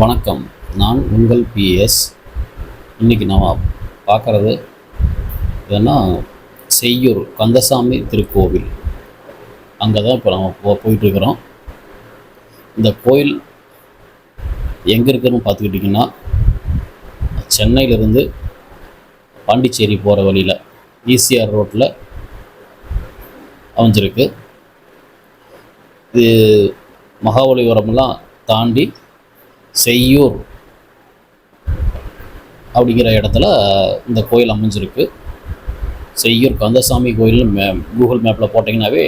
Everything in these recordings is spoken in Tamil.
வணக்கம். நான் உங்கள் பிஎஸ் இன்றைக்கி நாம் பார்க்குறது எதுனா செய்யூர் கந்தசாமி திருக்கோவில். அங்கே தான் இப்போ நம்ம போ போயிட்டுருக்குறோம். இந்த கோயில் எங்கே இருக்குதுன்னு பார்த்துக்கிட்டிங்கன்னா சென்னையிலேருந்து பாண்டிச்சேரி போகிற வழியில் ஈசிஆர் ரோட்டில் அமைஞ்சிருக்கு. இது மகாபலிபுரம்லாம் தாண்டி செய்யூர் அப்படிங்கிற இடத்துல இந்த கோயில் அமைஞ்சிருக்கு. செய்யூர் கந்தசாமி கோயில் மே கூகுள் மேப்பில் போட்டிங்கனாவே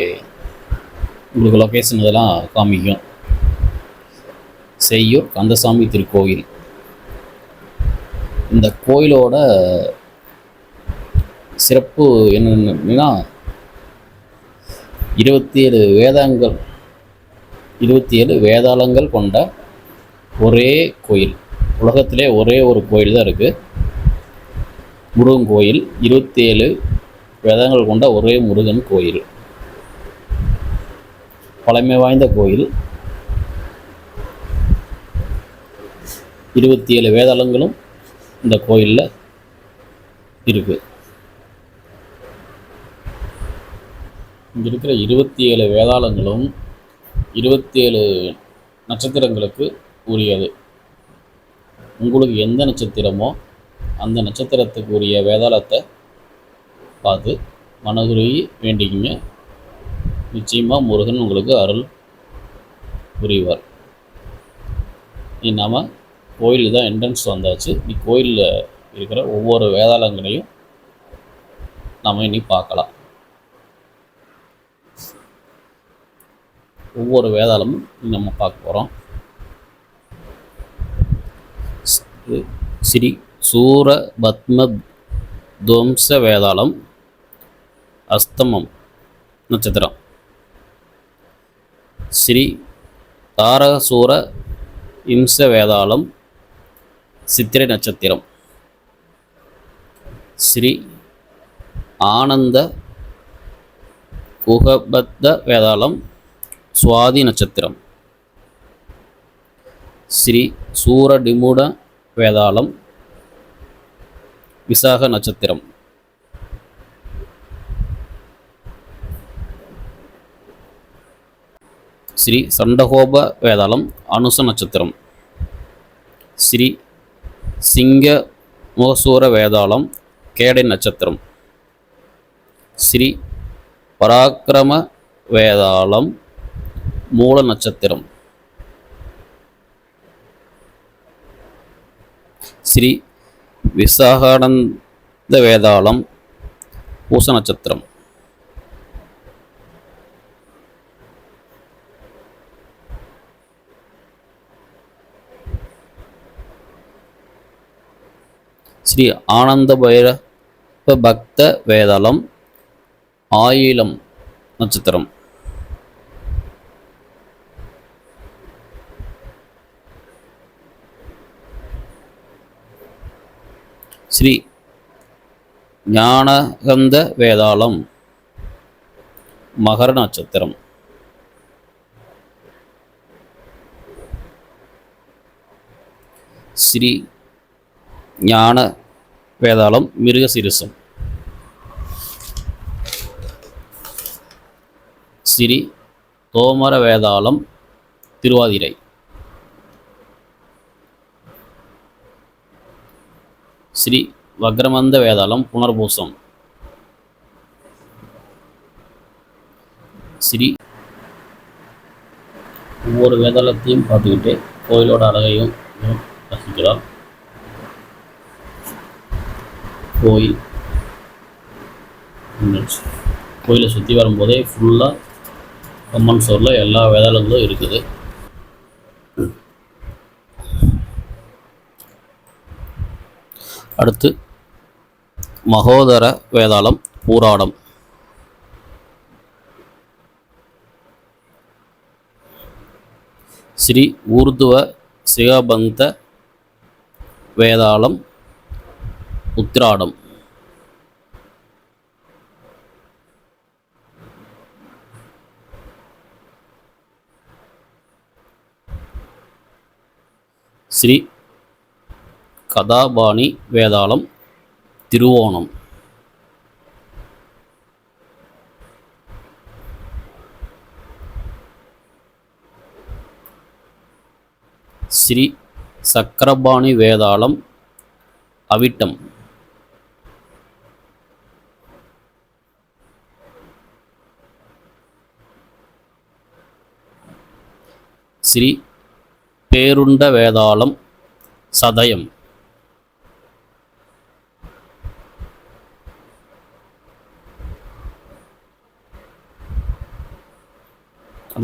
உங்களுக்கு லொக்கேஷன் இதெல்லாம் காமிக்கும். செய்யூர் கந்தசாமி திருக்கோயில். இந்த கோயிலோட சிறப்பு என்னென்னா இருபத்தி ஏழு வேதங்கள் இருபத்தி ஏழு வேதாளங்கள் கொண்ட ஒரே கோயில். உலகத்திலே ஒரே ஒரு கோயில் தான் இருக்குது முருகன் கோயில் இருபத்தி ஏழு வேதங்கள் கொண்ட ஒரே முருகன் கோயில். பழமை வாய்ந்த கோயில். இருபத்தி ஏழு வேதாளங்களும் இந்த கோயிலில் இருக்குது இங்கே இருக்கிற இருபத்தி ஏழு வேதாளங்களும் இருபத்தி ஏழு நட்சத்திரங்களுக்கு உரியது. உங்களுக்கு எந்த நட்சத்திரமோ அந்த நட்சத்திரத்துக்கு உரிய வேதாளத்தை பார்த்து மனதுருகி வேண்டிக்கிங்க. நிச்சயமாக முருகன் உங்களுக்கு அருள் புரிவார். நீ நாம் கோயில் தான் என்ட்ரன்ஸ் வந்தாச்சு. நீ கோயிலில் இருக்கிற ஒவ்வொரு வேதாளங்களையும் நம்ம இனி பார்க்கலாம். ஒவ்வொரு வேதாளமும் நம்ம பார்க்க போகிறோம் ஸ்ரீ சூர பத்ம துவம்ச வேதாளம் அஸ்தமம் நட்சத்திரம். ஸ்ரீ தாரகசூர இம்ச வேதாளம் சித்திரை நட்சத்திரம். ஸ்ரீ ஆனந்த குகபத்த வேதாளம் சுவாதி நட்சத்திரம். ஸ்ரீ சூரடிமுட வேதாளம் விசாக நட்சத்திரம். ஸ்ரீ சண்டகோப வேதாளம் அனுச நட்சத்திரம். ஸ்ரீ சிங்க மோசூர வேதாளம் கேடை நட்சத்திரம். ஸ்ரீ பராக்கிரம வேதாளம் மூல நட்சத்திரம். ஸ்ரீ விசாகானந்த வேதாளம் பூச நட்சத்திரம் ஸ்ரீ ஆனந்த பைரவ பக்த வேதாளம் ஆயிலம் நட்சத்திரம். ஸ்ரீ ஞானகந்த வேதாளம் மகர நட்சத்திரம். ஸ்ரீ ஞான வேதாளம் மிருகசிரிசம் ஸ்ரீ தோமர வேதாளம் திருவாதிரை. ஸ்ரீ வக்ரமந்த வேதாளம் புனர்பூசம். ஸ்ரீ ஒவ்வொரு வேதாளத்தையும் பார்த்துக்கிட்டு கோயிலோட அழகையும் ரசிக்கிறார் கோயில். கோயிலை சுற்றி வரும்போதே ஃபுல்லாக கம்மன் சோரில் எல்லா வேதாளங்களும் இருக்குது. அடுத்து மகோதர வேதாளம் பூராடம் ஸ்ரீ ஊர்துவ சிவபந்த வேதாளம் உத்திராடம். ஸ்ரீ கதாபாணி வேதாளம் திருவோணம். ஸ்ரீ சக்கரபாணி வேதாளம் அவிட்டம். ஸ்ரீ பேருண்ட வேதாளம் சதயம்.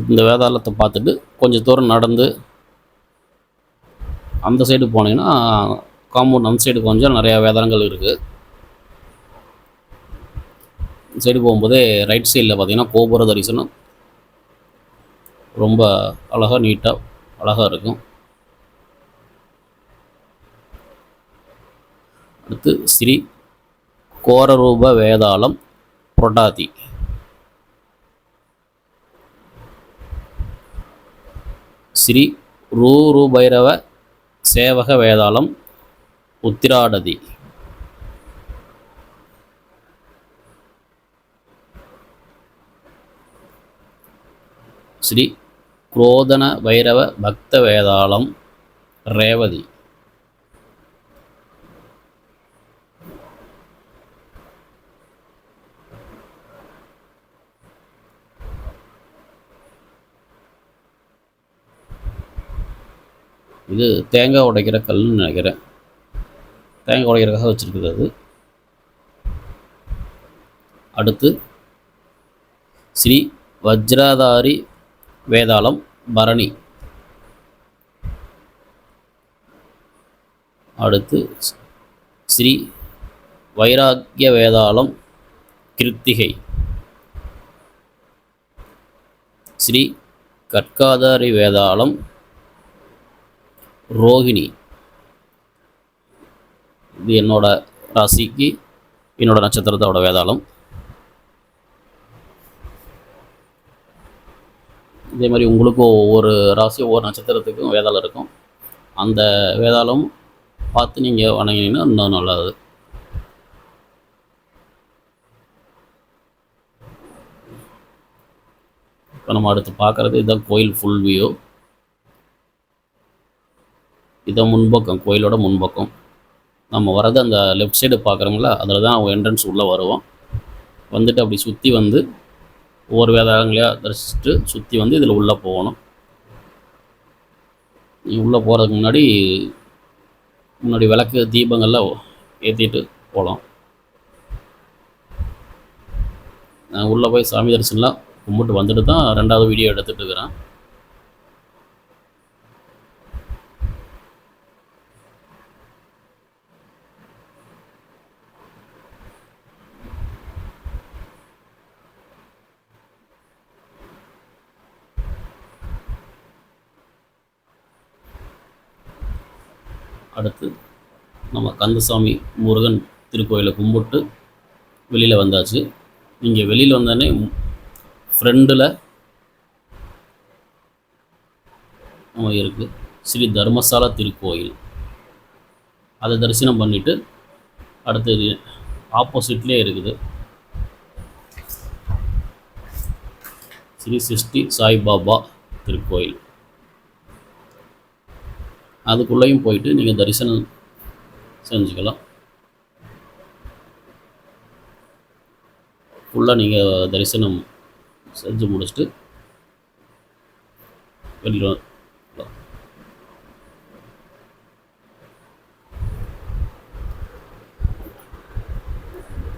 இந்த வேதாளத்தை பார்த்துட்டு கொஞ்சம் தூரம் நடந்து அந்த சைடு போனீங்கன்னா காம்பவுண்ட் அந்த சைடு கொஞ்சம் நிறையா வேதாளங்கள் இருக்குது இந்த சைடு போகும்போதே ரைட் சைடில் பார்த்தீங்கன்னா கோபுர தரிசனம். ரொம்ப அழகாக நீட்டாக அழகாக இருக்கும். அடுத்து ஸ்ரீ கோரரூப வேதாளம் புரட்டாதி. ஸ்ரீ ரூருபைரவ சேவக வேதாளம் உத்திராடதி. ஸ்ரீ குரோதன வைரவ பக்த வேதாளம் ரேவதி. இது தேங்காய் உடைக்கிற கல்லுன்னு நினைக்கிறேன். தேங்காய் உடைக்கிறக்காக வச்சுருக்குது அது. அடுத்து ஸ்ரீ வஜ்ராதாரி வேதாளம் பரணி. அடுத்து ஸ்ரீ வைராக்கிய வேதாளம் கிருத்திகை. ஸ்ரீ கற்காதாரி வேதாளம் ரோகிணி. இது என்னோட ராசிக்கு என்னோட நட்சத்திரத்தோட வேதாளம். இதே மாதிரி உங்களுக்கும் ஒவ்வொரு ராசி ஒவ்வொரு நட்சத்திரத்துக்கும் வேதாளம் இருக்கும். அந்த வேதாளம் பார்த்து நீங்கள் வணங்கினீங்கன்னா இன்னும் நல்லது. இப்போ நம்ம அடுத்து பார்க்குறது இதுதான் கோயில் ஃபுல் வியூ இதை முன்பக்கம் கோயிலோட முன்பக்கம். நம்ம வரது அந்த லெஃப்ட் சைடு பார்க்குறோங்களா அதில் தான் அவங்க என்ட்ரன்ஸ் உள்ளே வருவோம் வந்துட்டு அப்படி சுற்றி வந்து ஒவ்வொரு வேதாளங்களையாக தரிசிச்சுட்டு சுற்றி வந்து இதில் உள்ளே போகணும். உள்ளே போகிறதுக்கு முன்னாடி முன்னாடி விளக்கு தீபங்கள்லாம் ஏற்றிட்டு போகலாம் நான் உள்ளே போய் சாமி தரிசனம்லாம் கும்பிட்டு வந்துட்டு தான் ரெண்டாவது வீடியோ எடுத்துகிட்டு இருக்கிறேன். அடுத்து நம்ம கந்தசாமி முருகன் திருக்கோயிலை கும்பிட்டு வெளியில் வந்தாச்சு. இங்கே வெளியில் வந்தோடனே ஃப்ரெண்டில் நம்ம இருக்குது ஸ்ரீ தர்மசாலா திருக்கோயில். அதை தரிசனம் பண்ணிவிட்டு அடுத்தது ஆப்போசிட்லேயே இருக்குது. ஸ்ரீ சிஷ்டி சாய்பாபா திருக்கோயில். அதுக்குள்ளேயும் போயிட்டு நீங்கள் தரிசனம் செஞ்சுக்கலாம். ஃபுல்லாக நீங்கள் தரிசனம் செஞ்சு முடிச்சுட்டு வெளியில்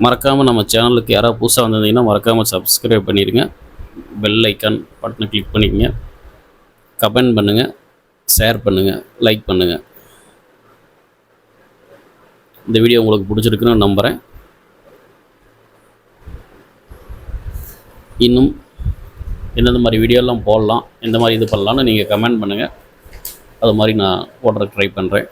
மறக்காமல் நம்ம சேனலுக்கு யாராவது புதுசாக வந்திருந்தீங்கன்னா மறக்காமல் சப்ஸ்கிரைப் பண்ணிடுங்க. பெல் ஐக்கான் பட்டனை கிளிக் பண்ணிக்கங்க. கமெண்ட் பண்ணுங்கள் ஷேர் பண்ணுங்கள் லைக் பண்ணுங்கள் இந்த வீடியோ உங்களுக்கு பிடிச்சிருக்குன்னு நம்புகிறேன் இன்னும் எந்தெந்த மாதிரி வீடியோலாம் போடலாம் எந்த மாதிரி இது பண்ணலான்னு நீங்கள் கமெண்ட் பண்ணுங்கள் அது மாதிரி நான் போடுறதுக்கு ட்ரை பண்ணுறேன்